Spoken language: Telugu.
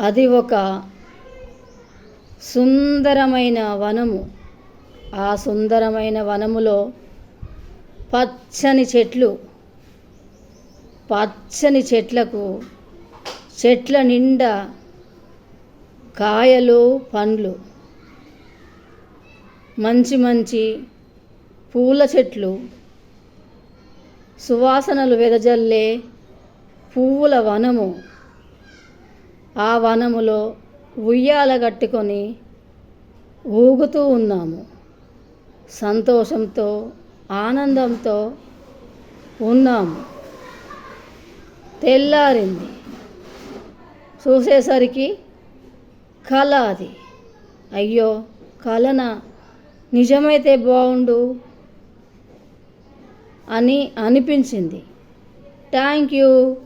అది ఒక సుందరమైన వనము. ఆ సుందరమైన వనములో పచ్చని చెట్లు పచ్చని చెట్లకు చెట్ల నిండా కాయలు పండ్లు మంచి మంచి పూల చెట్లు సువాసనలు వెదజల్లే పువ్వుల వనము. ఆ వనములో ఉయ్యాల కట్టుకొని ఊగుతూ ఉన్నాము. సంతోషంతో ఆనందంతో ఉన్నాము. తెల్లారింది. చూసేసరికి కళ అది. అయ్యో కళన నిజమైతే బాగుండు అని అనిపించింది. Thank you.